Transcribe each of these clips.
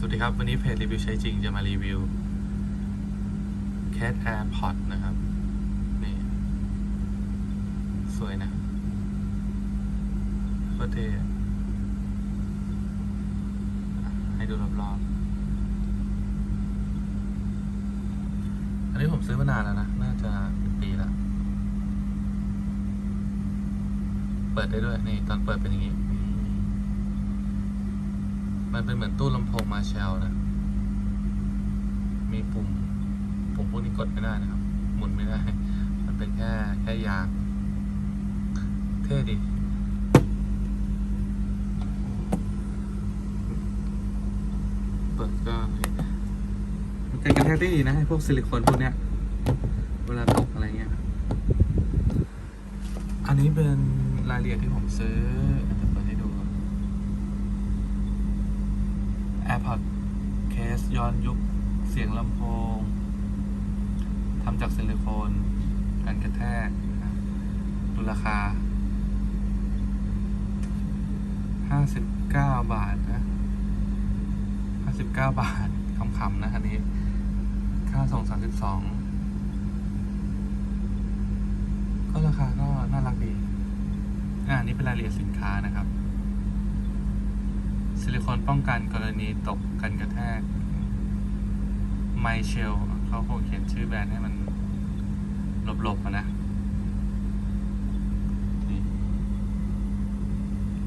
สวัสดีครับ วันนี้เพจรีวิวใช้จริงจะมารีวิว Cat AirPod นะครับ นี่ สวยนะโคตรเท่ให้ดูรอบๆ อันนี้ผมซื้อมานานแล้วนะ น่าจะเป็นปีล้วเปิดได้ด้วย นี่ ตอนเปิดเป็นอย่างนี้ มันเป็นเหมือนตู้ลำโพงมาแชลนะ มีปุ่ม ปุ่มพวกนี้กดไม่ได้นะครับ หมุนไม่ได้ มันเป็นแค่แค่ยาง เท่ดีเปิดก็มันกันกระแทกได้ดีนะไอ้พวกซิลิโคนพวกเนี้ย เวลาตกอะไรเงี้ย อันนี้เป็นรายละเอียดที่ผมซื้อ จะเปิดให้ดู AirPod Case ย้อนยุค เสียงลำโพงทำจากซิลิโคนกันกระแทกนะดูราคา 59 บาทนะ59 บาทคำๆนะอันนี้ ค่าส่ง32 ก็ราคาก็น่ารักดี อ่า นี่เป็นรายละเอียดสินค้านะครับ ลิโคนป้องกันกรณีตกกันกระแทกไมเชลเขาคงเขียนชื่อแบรนด์ให้มันหลบๆอะนะนี่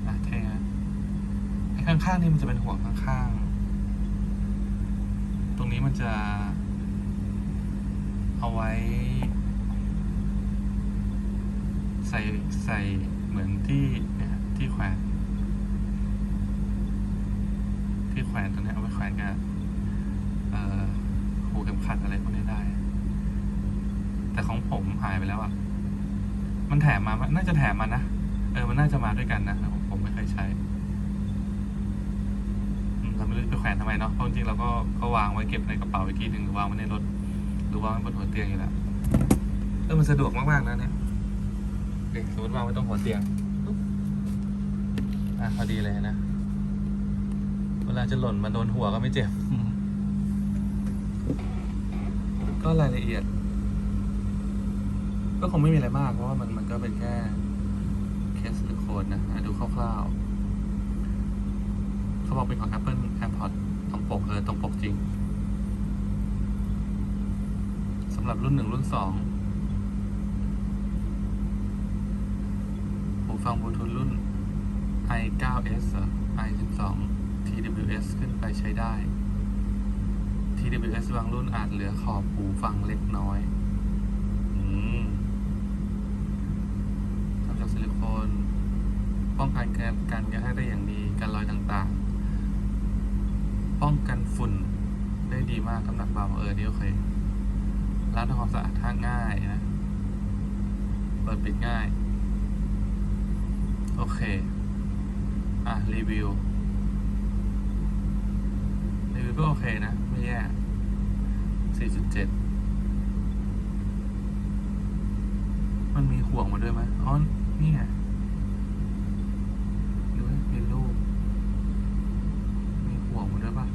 อะเท่นะไอ้ข้างๆนี่มันจะเป็นห่วงข้างๆ ตรงนี้มันจะ เอาไว้ ใส่ใส่เหมือนที่เนี่ยที่แขวน ที่ แขวนตรงนี้เอาไว้แขวนกับเอ่อหูเข็มขัดอะไรพวกนี้ได้ แต่ของผมหายไปแล้วอะ มันแถมมา น่าจะแถมมานะ เออ มันน่าจะมาด้วยกันนะแต่ผมผมไม่เคยใช้อืมเราไม่รู้จะไปแขวนทำไมเนาะ เพราะจริงๆเราก็ก็วางไว้เก็บในกระเป๋าอีกทีหนึ่งหรือวางไว้ในรถ หรือวางไว้บนหัวเตียงอยู่แล้ว เออ มันสะดวกมากๆนะเนี่ยเด็กสมมติวางไว้ตรงหัวเตียงปุ๊บอะพอดีเลยนะเวลาจะหล่นมาโดนหัวก็ไม่เจ็บ ก็รายละเอียด ก็คงไม่มีอะไรมาก เพราะว่ามันมันก็เป็นแค่เคสซิลิโคนนะดูคร่าวๆ เขาบอกเป็นของ Apple AirPods ตรงปกเออตรงปกจริงสำหรับรุ่นหนึ่งรุ่นสองหูฟังบลูทูธรุ่น i9s เหรอ i12 TWS ขึ้นไปใช้ได้ TWS บางรุ่นอาจเหลือขอบหูฟังเล็กน้อยทำจากซิลิโคนป้องกันการกรกระแทกได้อย่างดีการลอยต่างๆ ป้องกันฝุ่นได้ดีมากน้ำหนักเบาเออนี่โอเคล้างทำความสะอาดท่าง่ายนะ เปิดปิดง่าย โอเค อะ รีวิว รีวิวก็โอเคนะ ไม่แย่4.7มันมีห่วงมาด้วยไหมอ๋อ นี่ไงดูมีรูปมีห่วงมาด้วยปะ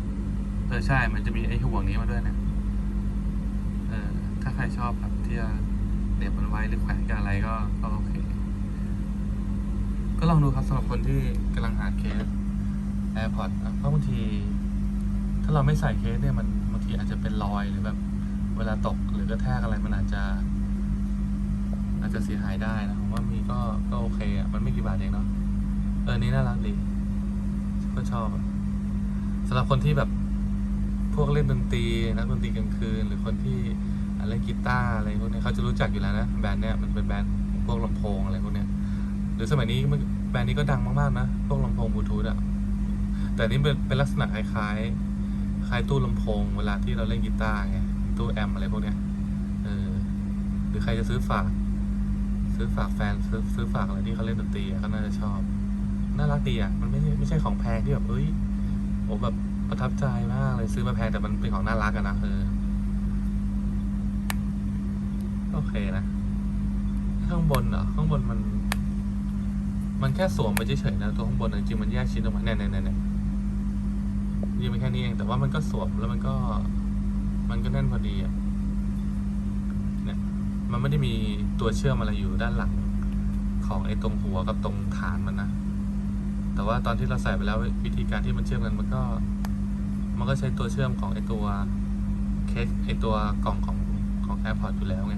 เออ ใช่ มันจะมีไอ้ห่วงนี้มาด้วยนะ เออ ถ้าใครชอบแบบที่จะเด็บมันไว้หรือแขวนกับอะไรก็ก็โอเค ก็ลองดูครับสำหรับคนที่กำลังหาเคส AirPods เพราะบางที ถ้าเราไม่ใส่เคสเนี่ยมันบางทีอาจจะเป็นรอยหรือแบบเวลาตกหรือกระแทกอะไรมันอาจจะ อาจจะเสียหายได้นะผมว่ามีก็ก็โอเคอะมันไม่กี่บาทเองเนาะเออนี่น่ารักดีก็ชอบอะสำหรับคนที่แบบพวกเล่นดนตรีนักดนตรีกลางคืน หรือคนที่เล่นกีตาร์อะไรพวกเนี้ยเขาจะรู้จักอยู่แล้วนะแบรนด์เนี้ยมันเป็นแบรนด์พวกลำโพงอะไรพวกเนี้ยหรือสมัยนี้แบรนด์นี้ก็ดังมากๆนะพวกลำโพงบลูทูธอะแต่นี่เป็นเป็นลักษณะคล้ายๆ คล้ายตู้ลำโพงเวลาที่เราเล่นกีตาร์ไงตู้แอมอะไรพวกเนี้ยเออหรือใครจะซื้อฝาก ซื้อฝากแฟนซื้อซื้อฝากอะไรที่เขาเล่นดนตรีก็น่าจะชอบน่ารักดีอะมันไม่ไม่ใช่ของแพงที่แบบเอ้ยโอ้แบบประทับใจมากเลยซื้อมาแพงแต่มันเป็นของน่ารักอะนะเออโอเคนะ ข้างบนเหรอข้างบนมัน มันแค่สวมไปเฉยๆนะตัวข้างบนจริงๆมันแยกชิ้นออกมาเนี่ยเนี่ยเนี่ย ยืมไปแค่นี้เอง แต่ว่ามันก็สวมแล้วมันก็ มันก็แน่นพอดีอะเนี่ยมันไม่ได้มีตัวเชื่อมอะไรอยู่ด้านหลัง ของไอ้ตรงหัวกับตรงฐานมันนะแต่ว่าตอนที่เราใส่ไปแล้ววิธีการที่มันเชื่อมกันมันก็ มันก็ใช้ตัวเชื่อมของไอ้ตัวเคสไอ้ตัวกล่องของของ AirPods อยู่แล้วไง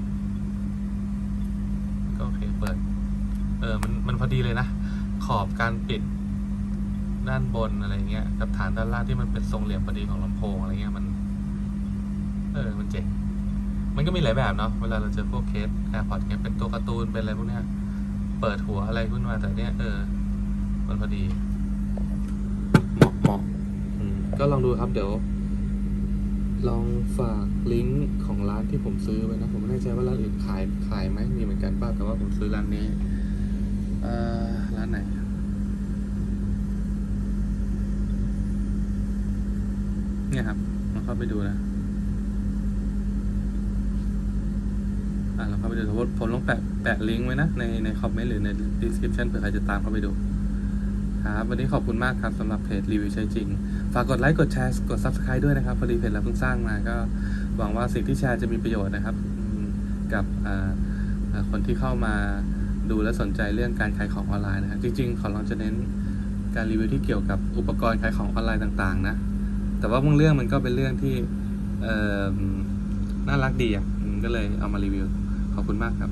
ก็โอเคเปิด เออมันมันพอดีเลยนะ ขอบการปิด ด้านบนอะไรเงี้ยกับฐานด้านล่างที่มันเป็นทรงเหลี่ยมพอดีของลำโพงอะไรเงี้ยมัน เออมันเจ๋งมันก็มีหลายแบบเนาะเวลาเราเจอพวกเคส AirPods เงี้ยเป็นตัวการ์ตูนเป็นอะไรพวกเนี้ยเปิดหัวอะไรขึ้นมาแต่เนี้ยเออ มันพอดีเหมาะเหมาะก็ลองดูครับเดี๋ยว ลองฝากลิงก์ของร้านที่ผมซื้อไว้นะ ผมไม่แน่ใจว่าร้านอื่นขายขายไหมมีเหมือนกันป่ะแต่ว่าผมซื้อร้านนี้เอ่อร้านไหน เนี่ยครับลองเข้าไปดูนะอ่าเราเข้าไปดูผมผมลองแปะแปะลิงก์ไว้นะในในคอมเมนต์หรือใน description เผื่อใครจะตามเข้าไปดูครับวันนี้ขอบคุณมากครับสำหรับเพจรีวิวใช้จริง ฝากกดไลค์กดแชร์กด subscribe ด้วยนะครับพอดีเพจเราเพิ่งสร้างมาก็หวังว่าสิ่งที่แชร์จะมีประโยชน์นะครับ กับคนที่เข้ามาดูและสนใจเรื่องการขายของออนไลน์นะครับจริงๆ ขอลองจะเน้นการรีวิวที่เกี่ยวกับอุปกรณ์ขายของออนไลน์ต่างๆ นะ แต่ว่าบางเรื่องมันก็เป็นเรื่องที่น่ารักดีอะก็เลยเอามารีวิว ขอบคุณมากครับ